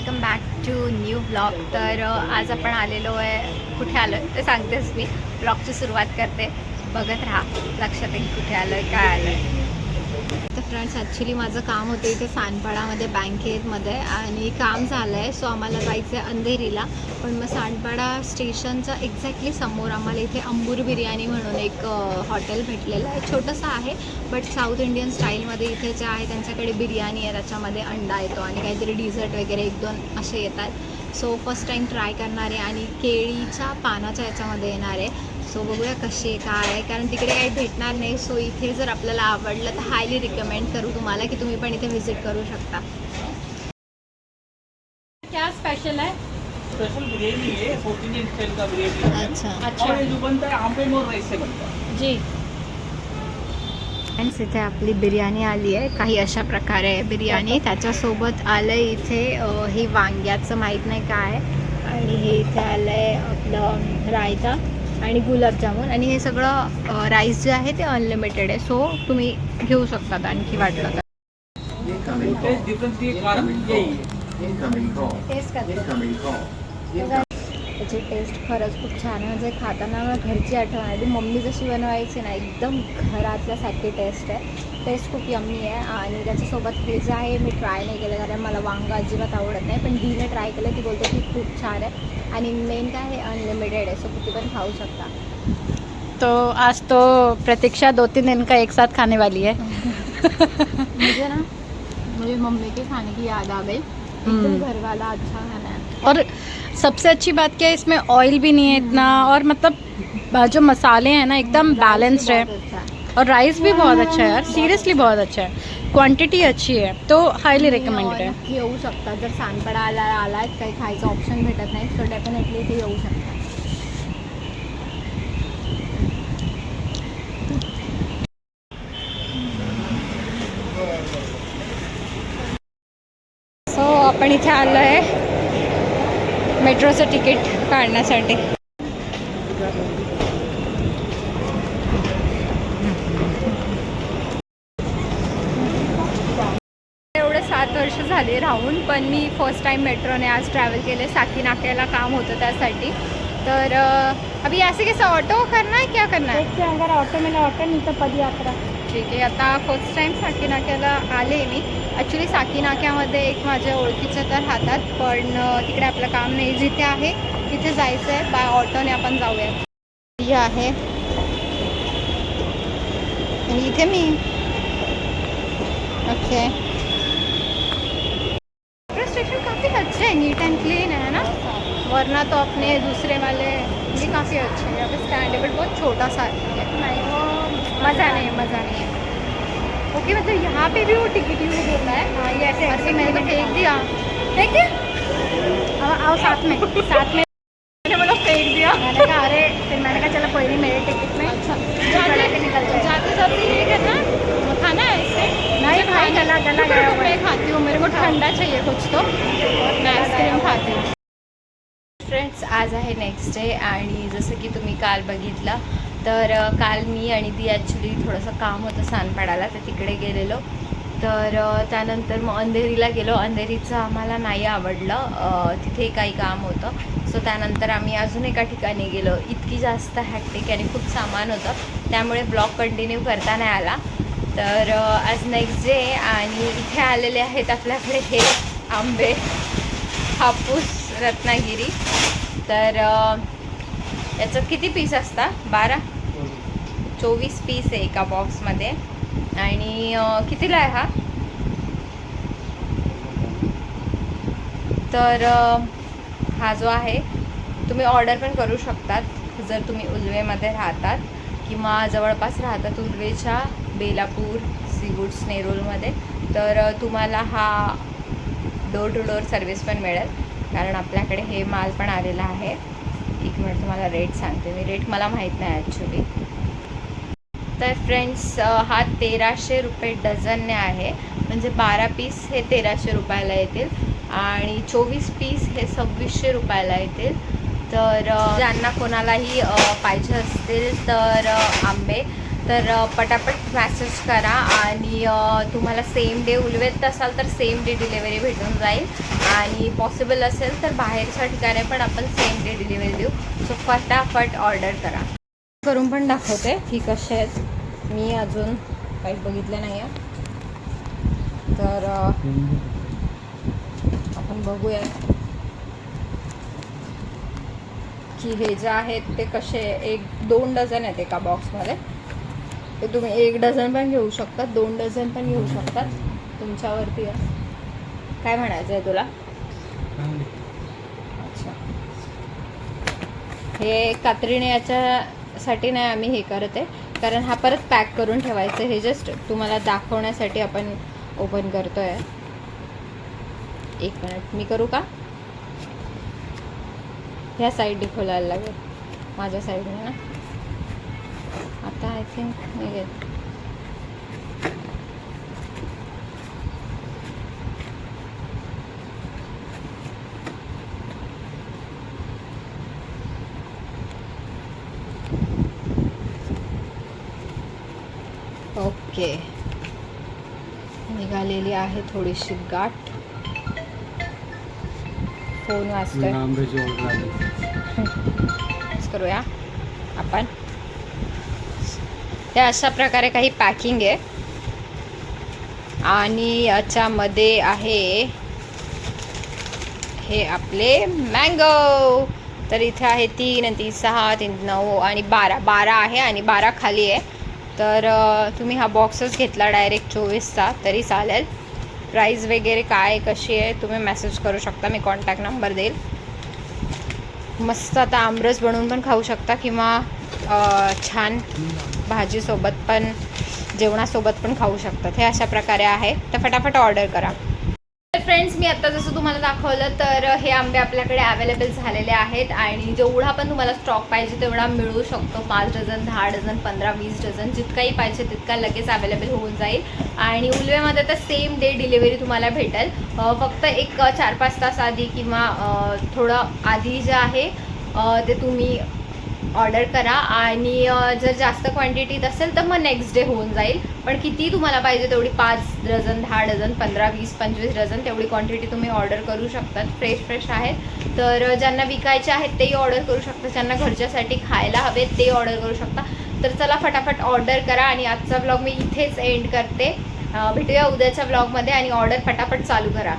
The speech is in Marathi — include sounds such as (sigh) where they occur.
Welcome back to new blog तर आज आपण आलेलो आहे. कुठे आलो आहे ते सांगतेच मी. ब्लॉगची सुरुवात करते. बघत राहा. लक्षात येईल कुठे आलो आहे काय आलं आहे फ्रेंड्स ॲक्च्युली माझं काम होतं इथे सानपाडामध्ये बँकेतमध्ये आणि काम झालं आहे सो आम्हाला जायचं आहे अंधेरीला. पण मग सानपाडा स्टेशनच्या एक्झॅक्टली समोर आम्हाला इथे अंबूर बिर्याणी म्हणून एक हॉटेल भेटलेलं आहे. छोटंसं आहे बट साऊथ इंडियन स्टाईलमध्ये इथे जे आहे त्यांच्याकडे बिर्याणी आहे त्याच्यामध्ये अंडा येतो आणि काहीतरी डिझर्ट वगैरे एक दोन असे येतात. सो फर्स्ट टाईम ट्राय करणार आहे आणि केळीच्या पानाच्या याच्यामध्ये येणार. आहे सो बघूया कशी आहे काय आहे. कारण तिकडे काही भेटणार नाही. सो इथे जर आपल्याला आवडलं तर हायली रिकमेंड करू तुम्हाला की तुम्ही पण इथे व्हिजिट करू शकता. क्या स्पेशल है? स्पेशल बिरयानी है साउथ इंडियन स्टाइल का बिरयानी है अच्छा. अच्छा. और ये जो बनता है आमलेट और राइस से बनता है. जी. फ्रेंड्स इथे आपली बिर्याणी आली आहे. काही अशा प्रकारे आहे बिर्याणी त्याच्यासोबत आलं आहे इथे हे वांग्याचं माहीत नाही काय आहे. आणि हे इथे आलं आहे आपलं रायता. आणि गुलाबजामुन आणि हे सगळं राईस जे आहे ते अनलिमिटेड आहे. सो तुम्ही घेऊ शकतात आणखी वाटलं तर. टेस्ट त्याची टेस्ट खरंच खूप छान आहे. म्हणजे खाताना मला घरची आठवण आली. मम्मी जशी बनवायची ना एकदम घरातल्यासारखी टेस्ट आहे. टेस्ट खूप यम्मी आहे. आणि त्याच्यासोबत हे जे आहे. मी ट्राय नाही केलं कारण मला वांग अजिबात आवडत नाही. पण दीने ट्राय केलं. ती बोलते की खूप छान आहे. आणि मेन काय हे अनलिमिटेड आहे. सो किती पण खाऊ शकता. तो आज तो प्रतीक्षा दो तीन दिन का एक साथ खाने वाली है (laughs) मुझे ना मुझे मम्मी के खाने की याद आ गई. एकदम. घर वाला अच्छा खाना है. और सबसे अच्छी बात क्या है इसमें ऑयल भी नहीं है इतना और मतलब जो मसाले हैं ना एकदम बैलेंस्ड है। और राइस भी बहुत अच्छा है यार सीरियसली बहुत अच्छा है। क्वांटिटी अच्छी है तो हाईली रिकमेंडेड है। नक्की येऊ शकता जर सानपडा आला आलात काही खायचं ऑप्शन भेटत नाही सो डेफिनेटली इथे येऊ शकता सो आपण इथे आलो आहे. मेट्रोचं तिकीट काढण्यासाठी. एवढे सात वर्ष झाले राहून पण मी फर्स्ट टाइम मेट्रोने आज ट्रॅव्हल केले. साकी नाक्याला काम होतं त्यासाठी. तर अभी ऐसे कैसे ऑटो करना है क्या करना है ऑटो में ऑटो नहीं तो पद यात्रा ठीक आहे आता फर्स्ट टाइम साकीनाक्याला आले मी. ॲक्च्युली साकीनाक्यामध्ये एक माझ्या ओळखीचं तर राहतात पण तिकडे आपलं काम नाही. जिथे आहे तिथे जायचं आहे बाय ऑटोने आपण जाऊया आहे. इथे मी. ओके मेट्रो स्टेशन काफ़ी अच्छा है नीट एंड क्लीन है ना? वरना तो अपने दूसरे वाले. ये काफ़ी अच्छे हैं यहाँ पे स्टैंड है बट बहुत छोटा सा है मज़ा नहीं मज़ा नहीं है ओके मतलब यहाँ पे भी वो टिकट यूज होता है। हाँ ये ऐसे ऐसे मैंने फेंक दिया। फेंक दिया? आओ आओ साथ में साथ में। मैंने फेंक दिया। मैंने कहा अरे फिर मैंने कहा चलो कोई नहीं मेरे टिकट में अच्छा। जाते के निकल जाए जाते जाते ये करना खाना है इससे नहीं भाई गला गला गया हुआ मैं खाती हूँ मेरे को ठंडा चाहिए कुछ तो। मैं आइसक्रीम खाती हूँ। फ्रेंड्स आज आहे नेक्स्ट डे आणि जसं की तुम्ही काल बघितलं तर काल मी आणि ती ॲक्च्युली थोडंसं काम होतं सांडपाडाला तर तिकडे गेलेलो. तर त्यानंतर मग अंधेरीला गेलो. अंधेरीचं आम्हाला नाही आवडलं. तिथे काही काम होतं. सो त्यानंतर आम्ही अजून एका ठिकाणी गेलो. इतकी जास्त हॅक्टिक आणि खूप सामान होतं. त्यामुळे ब्लॉग कंटिन्यू करता नाही आला. तर आज नेक्स्ट डे आणि इथे आलेले आहेत आपल्याकडे हे आंबे हापूस रत्नागिरी. तर याचं किती पीस असतात? बारा? चोवीस पीस आहे एका बॉक्समध्ये आणि कितीला आहे हा? तर हा जो आहे तुम्ही ऑर्डर पण करू शकतात जर तुम्ही उलवेमध्ये राहतात किंवा जवळपास राहतात उलवेच्या बेलापूर सीगुड्स नेरूलमध्ये तर तुम्हाला हा डोर टू डोर सर्विस पण मिळेल. कारण आपल्याकडे हे माल पण आलेला आहे. एक मिनिट तुम्हाला रेट सांगते मी. रेट मला माहीत नाही ॲक्च्युली तर फ्रेंड्स हा तेराशे रुपये डझनने आहे. म्हणजे बारा पीस हे तेराशे रुपयाला येतील आणि चोवीस पीस हे सव्वीसशे रुपयाला येतील. तर ज्यांना कोणालाही पाहिजे असतील तर आंबे तर पटापट मॅसेज करा आणि तुम्हाला सेम डे उलवेत असाल तर सेम डे डिलेवरी भेटून जाईल. आणि पॉसिबल असेल तर बाहेरच्या ठिकाणी पण आपण सेम डे डिलिव्हरी देऊ. सो फटाफट ऑर्डर करा. करून पण दाखवते. की कसे आहेत? मी अजून काही बघितलं नाही आहे तर आपण बघूया की हे जे आहेत ते कसे एक दोन डझन आहेत एका बॉक्समध्ये ते तुम्ही एक डझन पण घेऊ शकतात दोन डझन पण घेऊ शकतात तुमच्यावरती. काय म्हणायचं आहे तुला? अच्छा. हे कात्रीने याच्यासाठी नाही आम्ही हे करत आहे कारण हा परत पॅक करून ठेवायचं हे जस्ट तुम्हाला दाखवण्यासाठी आपण ओपन करतो आहे एक मिनिट मी करू का? ह्या साईडने खोलायला लागेल. माझ्या साईडने ना? आता आय थिंक निघेल ओके. निघालेली आहे थोडीशी गाठ. फोन वाजतोय. हेच (laughs) करूया आपण. ते अशा प्रकारे काही पॅकिंग आहे. आणि याच्यामध्ये आहे हे आपले मँगो तर इथे आहे तीन आणि तीन सहा तीन नऊ आणि बारा. बारा आहे आणि बारा खाली आहे. तर तुम्ही हा बॉक्सच घेतला डायरेक्ट चोवीसचा तरी चालेल. प्राईज वगैरे काय कशी आहे तुम्ही मेसेज करू शकता. मी कॉन्टॅक्ट नंबर देईल. मस्त आता आमरस बनवून पण खाऊ शकता किंवा छान भाजीसोबत पण जेवणासोबत पण खाऊ शकतात. हे अशा प्रकारे आहे. तर फटाफट ऑर्डर करा. तर फ्रेंड्स मी आत्ता जसं तुम्हाला दाखवलं तर हे आंबे आपल्याकडे अवेलेबल झालेले आहेत आणि जेवढा पण तुम्हाला स्टॉक पाहिजे तेवढा मिळू शकतो. पाच डझन दहा डझन पंधरा वीस डझन जितकाही पाहिजे तितका लगेच अवेलेबल होऊन जाईल. आणि उलवेमध्ये तर सेम डे डिलिव्हरी तुम्हाला भेटेल. फक्त एक चार पाच तास आधी किंवा थोडं आधी जे आहे ते तुम्ही ऑर्डर करा आणि जर जास्त क्वांटिटीत असेल तर मग नेक्स्ट डे होऊन जाईल. पण किती तुम्हाला पाहिजे तेवढी पाच डझन दहा डझन पंधरा वीस पंचवीस डझन तेवढी क्वांटिटी तुम्ही ऑर्डर करू शकतात. फ्रेश फ्रेश आहेत. तर ज्यांना विकायचे आहेत तेही ऑर्डर करू शकता. ज्यांना घरच्यासाठी खायला हवेत ते ऑर्डर करू शकता. तर चला फटाफट ऑर्डर करा आणि आजचा ब्लॉग मी इथेच एंड करते. भेटूया उद्याच्या ब्लॉगमध्ये आणि ऑर्डर फटाफट चालू करा.